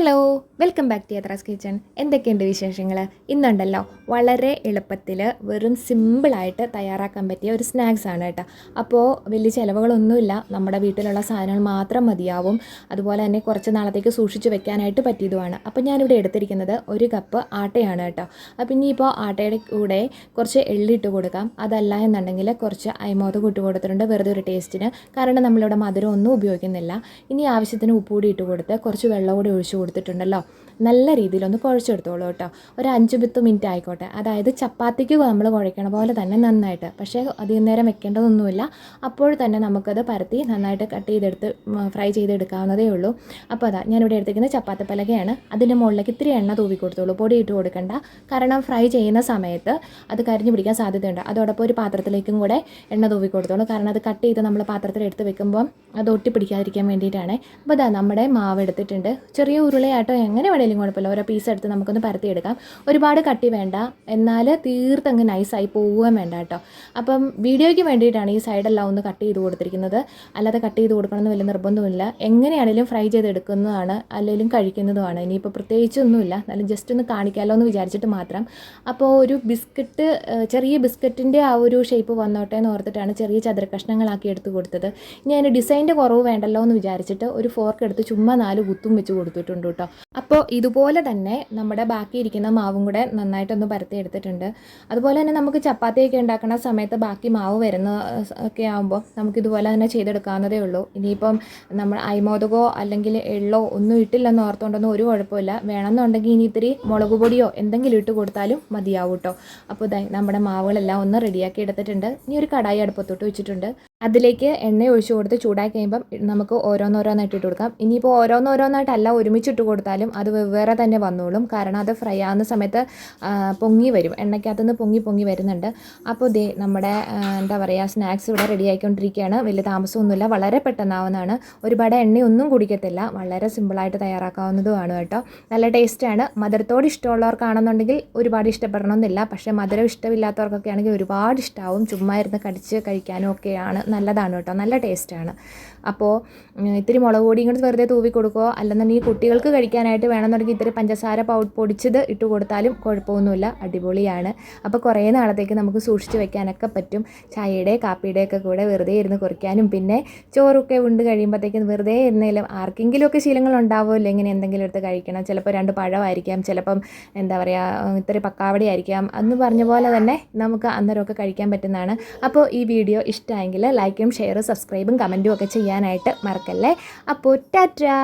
Hello welcome back to Yathra's kitchen എന്തൊക്കെയുണ്ട് വിശേഷങ്ങൾ ഇന്നുണ്ടല്ലോ വളരെ എളുപ്പത്തിൽ വെറും സിമ്പിളായിട്ട് തയ്യാറാക്കാൻ പറ്റിയ ഒരു സ്നാക്സ് ആണ് കേട്ടോ. അപ്പോൾ വലിയ ചിലവുകളൊന്നുമില്ല. നമ്മുടെ വീട്ടിലുള്ള സാധനങ്ങൾ മാത്രം മതിയാവും. അതുപോലെ തന്നെ കുറച്ച് നാളത്തേക്ക് സൂക്ഷിച്ച് വെക്കാനായിട്ട് പറ്റിയതുമാണ്. അപ്പോൾ ഞാനിവിടെ എടുത്തിരിക്കുന്നത് ഒരു കപ്പ് ആട്ടയാണ് കേട്ടോ. അപ്പോൾ ഇനിയിപ്പോൾ ആട്ടയുടെ കൂടെ കുറച്ച് എള്ളിട്ട് കൊടുക്കാം. അതല്ല എന്നുണ്ടെങ്കിൽ കുറച്ച് അയമോദകം ഇട്ട് കൊടുത്തിട്ടുണ്ട്. വെറുതെ ഒരു ടേസ്റ്റിന് കാരണം നമ്മളിവിടെ മധുരം ഒന്നും ഉപയോഗിക്കുന്നില്ല. ഇനി ആവശ്യത്തിന് ഉപ്പ് കൂടി ഇട്ട് കൊടുത്ത് കുറച്ച് വെള്ളം കൂടി ഒഴിച്ച് കൊടുത്തിട്ടുണ്ടല്ലോ. നല്ല രീതിയിലൊന്ന് കുഴച്ചെടുത്തോളൂ കേട്ടോ. ഒരു അഞ്ച് പത്ത് മിനിറ്റ് ആയിക്കോട്ടെ. അതായത് ചപ്പാത്തിക്ക് നമ്മൾ കുഴക്കണ പോലെ തന്നെ നന്നായിട്ട്. പക്ഷേ അധികം നേരം വെക്കേണ്ടതൊന്നുമില്ല. അപ്പോൾ തന്നെ നമുക്കത് പരത്തി നന്നായിട്ട് കട്ട് ചെയ്തെടുത്ത് ഫ്രൈ ചെയ്തെടുക്കാവുന്നതേ ഉള്ളൂ. അപ്പോൾ അതാ ഞാനിവിടെ എടുത്തിരിക്കുന്ന ചപ്പാത്തി പലകയാണ് അതിന്റെ മുകളിലേക്ക് ഇത്തിരി എണ്ണ തൂവി കൊടുത്തോളൂ. പൊടി ഇട്ട് കൊടുക്കണ്ട. കാരണം ഫ്രൈ ചെയ്യുന്ന സമയത്ത് അത് കരിഞ്ഞു പിടിക്കാൻ സാധ്യതയുണ്ട്. അതോടൊപ്പം ഒരു പാത്രത്തിലേക്കും കൂടെ എണ്ണ തൂവി കൊടുത്തോളൂ. കാരണം അത് കട്ട് ചെയ്ത് നമ്മൾ പാത്രത്തിൽ എടുത്ത് വെക്കുമ്പോൾ അത് ഒട്ടി പിടിക്കാതിരിക്കാൻ വേണ്ടിയിട്ടാണ്. അപ്പോൾ അതാ നമ്മുടെ മാവ് എടുത്തിട്ടുണ്ട്. ചെറിയ ഉരുളയാട്ടോ എങ്ങനെ വേണേലും കുഴപ്പമില്ല. ഓരോ പീസ് എടുത്ത് നമുക്കൊന്ന് പരത്തിയെടുക്കാം. ഒരുപാട് കട്ടി വേണ്ട എന്നാൽ തീർത്തങ്ങ് നൈസായി പോവുകയും വേണ്ട കേട്ടോ. അപ്പം വീഡിയോയ്ക്ക് വേണ്ടിയിട്ടാണ് ഈ സൈഡെല്ലാം ഒന്ന് കട്ട് ചെയ്ത് കൊടുത്തിരിക്കുന്നത്. അല്ലാതെ കട്ട് ചെയ്ത് കൊടുക്കണമെന്ന് വലിയ നിർബന്ധമില്ല എങ്ങനെയാണെങ്കിലും ഫ്രൈ ചെയ്തെടുക്കുന്നതാണ് അല്ലെങ്കിൽ കഴിക്കുന്നതുമാണ്. ഇനിയിപ്പോൾ പ്രത്യേകിച്ചൊന്നുമില്ല. എന്നാലും ജസ്റ്റ് ഒന്ന് കാണിക്കാമല്ലോ എന്ന് വിചാരിച്ചിട്ട് മാത്രം. അപ്പോൾ ഒരു ബിസ്ക്കറ്റ് ചെറിയ ബിസ്ക്കറ്റിന്റെ ആ ഒരു ഷേപ്പ് വന്നോട്ടെ എന്ന് ഓർത്തിട്ടാണ് ചെറിയ ചതുര കഷ്ണങ്ങളാക്കി എടുത്ത് കൊടുത്തത്. ഇനി അതിന് ഡിസൈന്റെ കുറവ് വേണ്ടല്ലോ എന്ന് വിചാരിച്ചിട്ട് ഒരു ഫോർക്ക് എടുത്ത് ചുമ്മാ നാല് കുത്തും വെച്ച് കൊടുത്തിട്ടുണ്ട് കേട്ടോ. അപ്പോൾ ഇതുപോലെ തന്നെ നമ്മുടെ ബാക്കി ഇരിക്കുന്ന മാവും കൂടെ നന്നായിട്ടൊന്ന് പരത്തി എടുത്തിട്ടുണ്ട് അതുപോലെ തന്നെ നമുക്ക് ചപ്പാത്തിയൊക്കെ ഉണ്ടാക്കുന്ന സമയത്ത് ബാക്കി മാവ് വരുന്ന ഒക്കെ ആകുമ്പോൾ നമുക്ക് ഇതുപോലെ തന്നെ ചെയ്തെടുക്കാവുന്നതേ ഉള്ളൂ. ഇനിയിപ്പം നമ്മൾ അയ്മോദകോ അല്ലെങ്കിൽ എള്ളോ ഒന്നും ഇട്ടില്ലെന്ന് ഓർത്തുകൊണ്ടൊന്നും ഒരു കുഴപ്പമില്ല. വേണമെന്നുണ്ടെങ്കിൽ ഇനി ഇത്തിരി മുളക് പൊടിയോ എന്തെങ്കിലും ഇട്ട് കൊടുത്താലും മതിയാവും കേട്ടോ അപ്പോൾ നമ്മുടെ മാവുകളെല്ലാം ഒന്ന് റെഡിയാക്കി എടുത്തിട്ടുണ്ട്. ഇനി ഒരു കടായി അടുപ്പത്തോട്ട് വെച്ചിട്ടുണ്ട്. അതിലേക്ക് എണ്ണ ഒഴിച്ചു കൊടുത്ത് ചൂടാക്കി കഴിയുമ്പം നമുക്ക് ഓരോന്നോരോന്നായിട്ട് ഇട്ട് കൊടുക്കാം. ഇനിയിപ്പോൾ ഓരോന്നോരോന്നായിട്ടല്ല ഒരുമിച്ചിട്ട് കൊടുത്താലും അത് വെവ്വേറെ തന്നെ വന്നോളും. കാരണം അത് ഫ്രൈ ആവുന്ന സമയത്ത് പൊങ്ങി വരും. എണ്ണയ്ക്കകത്തുനിന്ന് പൊങ്ങി പൊങ്ങി വരുന്നുണ്ട്. അപ്പോൾ ദേ നമ്മുടെ എന്താ പറയുക സ്നാക്സ് ഇവിടെ റെഡി ആയിക്കൊണ്ടിരിക്കുകയാണ്. വലിയ താമസമൊന്നുമില്ല. വളരെ പെട്ടെന്നാവുന്നതാണ്. ഒരുപാട് എണ്ണയൊന്നും കുടിക്കത്തില്ല. വളരെ സിമ്പിളായിട്ട് തയ്യാറാക്കാവുന്നതുമാണ് കേട്ടോ. നല്ല ടേസ്റ്റാണ് മധുരത്തോട് ഇഷ്ടമുള്ളവർക്കാണെന്നുണ്ടെങ്കിൽ ഒരുപാട് ഇഷ്ടപ്പെടണമെന്നില്ല പക്ഷേ മധുരം ഇഷ്ടമില്ലാത്തവർക്കൊക്കെ ആണെങ്കിൽ ഒരുപാട് ഇഷ്ടമാവും ചുമ്മാ ഇരുന്ന് കടിച്ച് കഴിക്കാനും ഒക്കെയാണ്. നല്ലതാണ് കേട്ടോ. നല്ല ടേസ്റ്റാണ് അപ്പോൾ ഇത്തിരി മുളക് പൊടിയും കൂടി വെറുതെ തൂവി കൊടുക്കുകയോ അല്ലെന്നുണ്ടെങ്കിൽ കുട്ടികൾക്ക് കഴിക്കാനായിട്ട് വേണമെന്നുണ്ടെങ്കിൽ ഇത്തിരി പഞ്ചസാര പൗ പൊടിച്ചത് ഇട്ട് കൊടുത്താലും കുഴപ്പമൊന്നുമില്ല. അടിപൊളിയാണ്. അപ്പോൾ കുറേ നാളത്തേക്ക് നമുക്ക് സൂക്ഷിച്ച് വെക്കാനൊക്കെ പറ്റും. ചായയുടെ കാപ്പിയുടെ ഒക്കെ കൂടെ വെറുതെ ഇരുന്ന് കുറിക്കാനും. പിന്നെ ചോറൊക്കെ ഉണ്ട് കഴിയുമ്പോഴത്തേക്കും വെറുതെ ഇരുന്നാലും ആർക്കെങ്കിലുമൊക്കെ ശീലങ്ങൾ ഉണ്ടാവുമല്ലോ ഇങ്ങനെ എന്തെങ്കിലും എടുത്ത് കഴിക്കണം. ചിലപ്പോൾ രണ്ട് പഴമായിരിക്കാം. ചിലപ്പം എന്താ പറയുക ഇത്തിരി പക്കാവടി ആയിരിക്കാം. അന്ന് പറഞ്ഞ പോലെ തന്നെ നമുക്ക് അന്നേരമൊക്കെ കഴിക്കാൻ പറ്റുന്നതാണ്. അപ്പോൾ ഈ വീഡിയോ ഇഷ്ടമായെങ്കിൽ ലൈക്കും ഷെയറും സബ്സ്ക്രൈബും കമന്റും ഒക്കെ ചെയ്യാനായിട്ട് മറക്കല്ലേ? അപ്പോൾ ടാറ്റാ!